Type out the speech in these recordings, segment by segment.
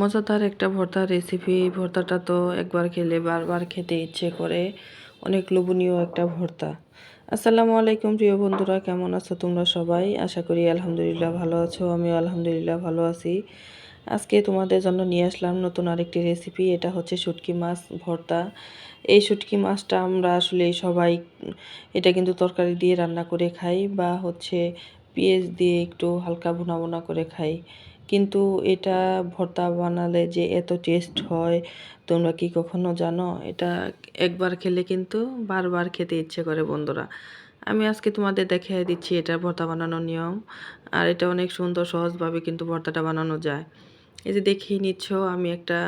মজাদার একটা ভর্তার রেসিপি ভর্তাটা তো একবার খেলে বারবার খেতে ইচ্ছে করে। অনেক লোভনীয় একটা ভর্তা। আসসালামু আলাইকুম প্রিয় বন্ধুরা, কেমন আছো তোমরা সবাই? আশা করি আলহামদুলিল্লাহ ভালো আছো, আমিও আলহামদুলিল্লাহ ভালো আছি। আজকে তোমাদের জন্য নিয়ে আসলাম নতুন আরেকটি রেসিপি এটা হচ্ছে শুটকি মাছ ভর্তা। এই শুটকি মাছটা আমরা আসলে সবাই, এটা কিন্তু তরকারি দিয়ে রান্না করে খাই বা হচ্ছে পেঁয়াজ দিয়ে একটু হালকা ভুনা ভুনা করে খাই। কিন্তু এটা ভর্তা বানালে যে এত টেস্ট হয়, তোমরা কি কখনো জানো? এটা একবার খেলে কিন্তু বারবার খেতে ইচ্ছে করে বন্ধুরা। আমি আজকে তোমাদের দেখিয়ে দিচ্ছি এটা ভর্তা বানানোর নিয়ম। আর এটা অনেক সুন্দর, সহজভাবে কিন্তু ভর্তাটা বানানো যায়। এই যে দেখিয়ে নিচ্ছ, আমি একটা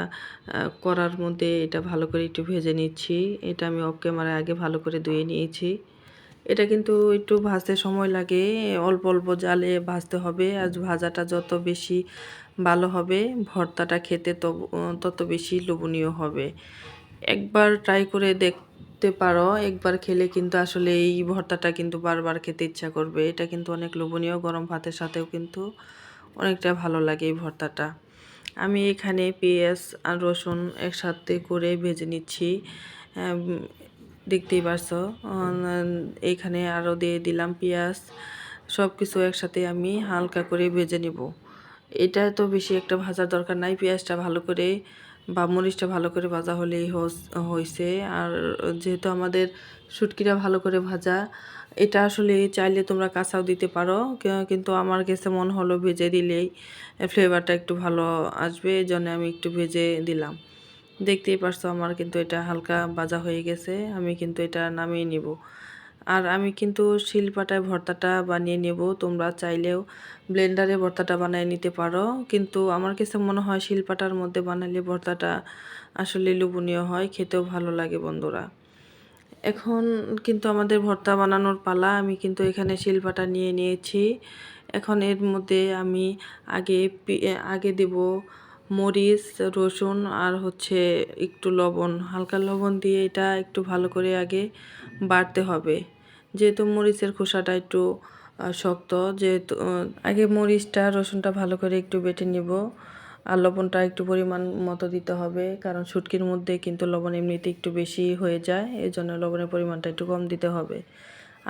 করার মধ্যে এটা ভালো করে একটু ভেজে নিচ্ছি। এটা আমি অফ ক্যামেরায় আগে ভালো করে ধুয়ে নিয়েছি। এটা কিন্তু একটু ভাজতে সময় লাগে, অল্প অল্প জালে ভাজতে হবে। আর ভাজাটা যত বেশি ভালো হবে, ভর্তাটা খেতে তত বেশি লোভনীয় হবে। একবার ট্রাই করে দেখতে পারো, একবার খেলে কিন্তু আসলে এই ভর্তাটা কিন্তু বারবার খেতে ইচ্ছা করবে। এটা কিন্তু অনেক লোভনীয়, গরম ভাতের সাথেও কিন্তু অনেকটা ভালো লাগে এই ভর্তাটা। আমি এখানে পেঁয়াজ আর রসুন একসাথে করে ভেজে নিচ্ছি। দেখতেই পারছ। এইখানে আরও দিয়ে দিলাম পেঁয়াজ। সব কিছু একসাথে আমি হালকা করে ভেজে নিব। এটা তো বেশি একটা ভাজার দরকার নাই। পেঁয়াজটা ভালো করে বা মরিচটা ভালো করে ভাজা হলেই হয়েছে আর যেহেতু আমাদের শুটকিটা ভালো করে ভাজা, এটা আসলে চাইলে তোমরা কাঁচাও দিতে পারো। কিন্তু আমার কাছে মনে হলো ভেজে দিলেই ফ্লেভারটা একটু ভালো আসবে, এই জন্য আমি একটু ভেজে দিলাম। দেখতেই পারছ আমার কিন্তু এটা হালকা বাজা হয়ে গেছে, আমি কিন্তু এটা নামিয়ে নিব। আর আমি কিন্তু শিলপাটায় ভর্তাটা বানিয়ে নেব, তোমরা চাইলেও ব্লেন্ডারে ভর্তাটা বানিয়ে নিতে পারো, কিন্তু আমার কাছে মনে হয় শিলপাটার মধ্যে বানালে ভর্তাটা আসলে লোভনীয় হয়, খেতেও ভালো লাগে বন্ধুরা। এখন কিন্তু আমাদের ভর্তা বানানোর পালা, আমি কিন্তু এখানে শিলপাটা নিয়ে নিয়েছি। এখন এর মধ্যে আমি আগে আগে দেব মরিচ, রসুন আর হচ্ছে একটু লবণ। হালকা লবণ দিয়ে এটা একটু ভালো করে আগে বাড়তে হবে। যেহেতু মরিচের খোসাটা একটু শক্ত, যেহেতু আগে মরিচটা, রসুনটা ভালো করে একটু বেটে নিব। আর লবণটা একটু পরিমাণ মতো দিতে হবে, কারণ শুটকির মধ্যে কিন্তু লবণ এমনিতে একটু বেশি হয়ে যায় এই জন্য লবণের পরিমাণটা একটু কম দিতে হবে।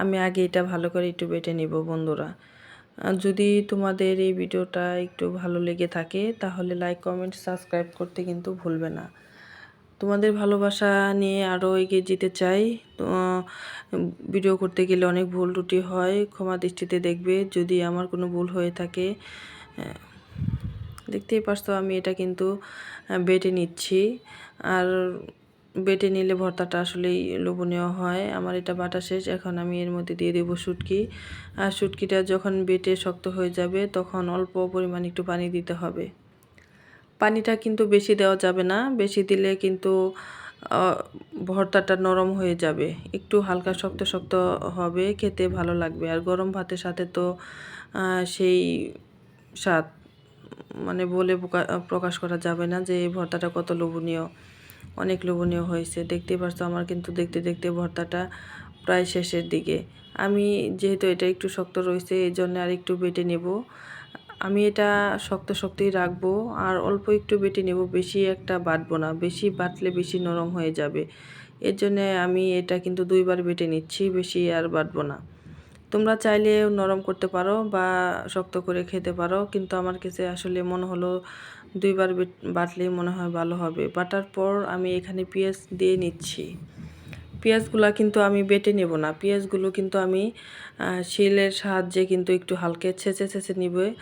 আমি আগে এটা ভালো করে একটু বেটে নিব, বন্ধুরা। যদি তোমাদের এই ভিডিওটা একটু ভালো লেগে থাকে, তাহলে লাইক কমেন্ট সাবস্ক্রাইব করতে কিন্তু ভুলবে না। তোমাদের ভালোবাসা নিয়ে আরও এগিয়ে যেতে চাই। ভিডিও করতে গেলে অনেক ভুল ত্রুটি হয়, ক্ষমা দৃষ্টিতে দেখবে। যদি আমার কোনো ভুল হয়ে থাকে দেখতেই পারছ আমি এটা কিন্তু বেটে নিচ্ছি। আর বেটে নিলে ভর্তাটা আসলেই লোভনীয় হয়। আমার এটা বাটা শেষ, এখন আমি এর মধ্যে দিয়ে দেবো শুটকি। আর শুটকিটা যখন বেটে শক্ত হয়ে যাবে, তখন অল্প পরিমাণ একটু পানি দিতে হবে। পানিটা কিন্তু বেশি দেওয়া যাবে না, বেশি দিলে কিন্তু ভর্তাটা নরম হয়ে যাবে। একটু হালকা শক্ত শক্ত হবে, খেতে ভালো লাগবে। আর গরম ভাতের সাথে তো সেই স্বাদ মানে বলে প্রকাশ করা যাবে না যে এই ভর্তাটা কত লোভনীয়। অনেক লোভনীয় হয়েছে। দেখতে পারছ আমার কিন্তু দেখতে দেখতে ভর্তাটা প্রায় শেষের দিকে। আমি যেহেতু এটা একটু শক্ত রয়েছে, এই জন্য আর একটু বেটে নেব। আমি এটা শক্ত শক্তই রাখব আর অল্প একটু বেটে নেব, বেশি একটা বাটবো না, বেশি বাটলে বেশি নরম হয়ে যাবে। এর জন্যে আমি এটা কিন্তু দুইবার বেটে নিচ্ছি, বেশি আর বাটবো না। তোমরা চাইলে নরম করতে পারো বা শক্ত করে খেতে পারো, কিন্তু আমার কাছে আসলে মনে হলো দুইবার বাটলে মনে হয় ভালো হবে। বাটার পর আমি এখানে পেঁয়াজ দিয়ে নিচ্ছি। পেঁয়াজগুলো কিন্তু আমি বেটে নেব না। পেঁয়াজগুলো কিন্তু আমি শিলের সাহায্যে কিন্তু একটু হালকা ছেঁচে ছেঁচে নিবে,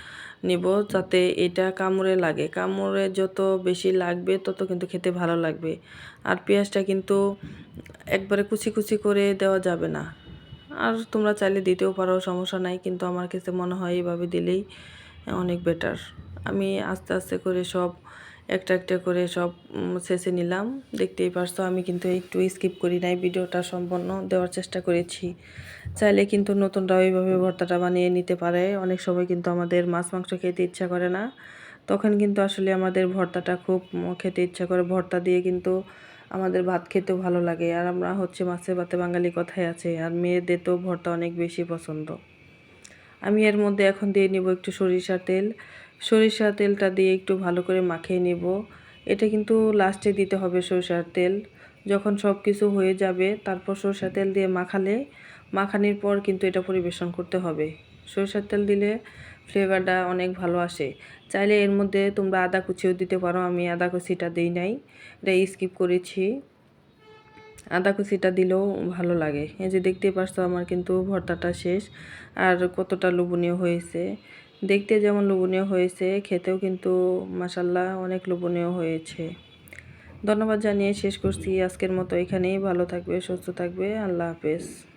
নেব যাতে এটা কামড়ে লাগে। কামড়ে যত বেশি লাগবে তত কিন্তু খেতে ভালো লাগবে। আর পেঁয়াজটা কিন্তু একবারে কুচি কুচি করে দেওয়া যাবে না। আর তোমরা চাইলে দিতেও পারো, সমস্যা নাই। কিন্তু আমার কাছে মনে হয় এইভাবে দিলেই অনেক বেটার। আমি আস্তে আস্তে করে সব, একটা একটা করে সব শেষে নিলাম। দেখতেই পারছ, আমি কিন্তু একটু স্কিপ করি নাই, ভিডিওটা সম্পন্ন দেওয়ার চেষ্টা করেছি। চাইলে কিন্তু নতুনরাও এইভাবে ভর্তাটা বানিয়ে নিতে পারে। অনেক সময় কিন্তু আমাদের মাছ, মাংস খেতে ইচ্ছা করে না। তখন কিন্তু আসলে আমাদের ভর্তাটা খুব খেতে ইচ্ছা করে। ভর্তা দিয়ে কিন্তু আমাদের ভাত খেতেও ভালো লাগে। আর আমরা হচ্ছে মাছের ভাতে বাঙালি কথাই আছে, আর মেয়েদের তো ভর্তা অনেক বেশি পছন্দ। আমি এর মধ্যে এখন দিয়ে নিব একটু সরিষার তেল। সরিষা তেলটা দিয়ে একটু ভালো করে মাখিয়ে নেব। এটা কিন্তু লাস্টে দিতে হবে সরিষার তেল। যখন সব কিছু হয়ে যাবে, তারপর সরিষার তেল দিয়ে মাখালে, মাখানির পর কিন্তু এটা পরিবেশন করতে হবে। সরিষার তেল দিলে ফ্লেভারটা অনেক ভালো আসে। চাইলে এর মধ্যে তোমরা আদা কুচিও দিতে পারো, আমি আদা কুচিটা দিই নাই, এটা স্কিপ করেছি। আদা কুচিটা দিলেও ভালো লাগে। এই যে দেখতে পারছ, আমার কিন্তু ভর্তাটা শেষ। আর কতটা লোভনীয় হয়েছে। দেখতে যেমন লোভনীয় হয়েছে, খেতেও কিন্তু মাসাল্লাহ অনেক লোভনীয় হয়েছে। ধন্যবাদ জানিয়ে শেষ করছি আজকের মতো এখানেই। ভালো থাকবে, সুস্থ থাকবে। আল্লাহ হাফেজ।